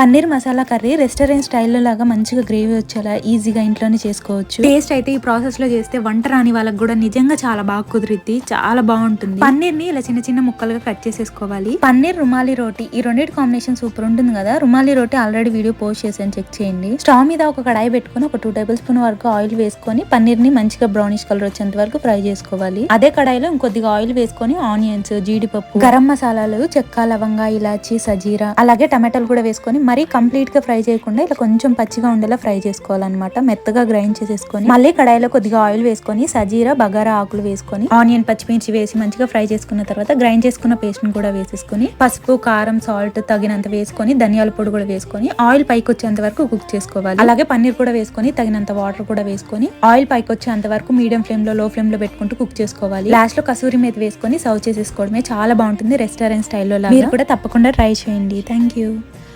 Paneer masala curry restaurant స్టైల్లో లాగా మంచిగా గ్రేవీ వచ్చేలా ఈజీగా ఇంట్లోనే చేసుకోవచ్చు. టేస్ట్ అయితే ఈ ప్రాసెస్లో చేస్తే వంట రాని వాళ్ళకి కూడా నిజంగా చాలా బాగా కుదిరిద్ది చాలా బాగుంటుంది. పన్నీర్ని ఇలా చిన్న చిన్న ముక్కలుగా కట్ చేసేసుకోవాలి. పన్నీర్ రుమాలి రోటీ ఈ రెండింటి కాంబినేషన్ సూపర్ ఉంటుంది కదా. Rumali roti already video post చేశాను చెక్ చేయండి. స్టవ్ మీద ఒక కడాయి పెట్టుకొని ఒక టూ టేబుల్ స్పూన్ వరకు ఆయిల్ వేసుకొని పన్నీర్ని మంచిగా బ్రౌనిష్ కలర్ వచ్చేంత వరకు ఫ్రై చేసుకోవాలి. అదే కడాయిలో ఇంకొద్దిగా ఆయిల్ వేసుకొని ఆనియన్స్ జీడిపప్పు గరం మసాలాలు చెక్క లవంగా ఇలాచి సజీరా అలాగే టమాటాలు కూడా వేసుకొని మరీ కంప్లీట్గా ఫ్రై చేయకుండా ఇలా కొంచెం పచ్చిగా ఉండేలా ఫ్రై చేసుకోవాలన్నమాట. మెత్తగా గ్రైండ్ చేసేసుకొని మళ్ళీ కడాయిలో కొద్దిగా ఆయిల్ వేసుకొని సజీరా బగారా ఆకులు వేసుకొని ఆనియన్ పచ్చిమిర్చి వేసి మంచిగా ఫ్రై చేసుకున్న తర్వాత గ్రైండ్ చేసుకున్న పేస్ట్ని కూడా వేసేసుకొని పసుపు కారం సాల్ట్ తగినంత వేసుకొని ధనియాల పొడి కూడా వేసుకొని ఆయిల్ పైకి వచ్చేంత వరకు కుక్ చేసుకోవాలి. అలాగే పన్నీర్ కూడా వేసుకొని తగినంత వాటర్ కూడా వేసుకొని ఆయిల్ పైకి వచ్చేంత వరకు మీడియం ఫ్లేమ్లో లో ఫ్లేమ్లో పెట్టుకుంటూ కుక్ చేసుకోవాలి. లాస్ట్లో కసూరి మీద వేసుకొని సర్వ్ చేసేసుకోవడమే చాలా బాగుంటుంది రెస్టారెంట్ స్టైల్లో మీరు కూడా తప్పకుండా ట్రై చేయండి. Thank you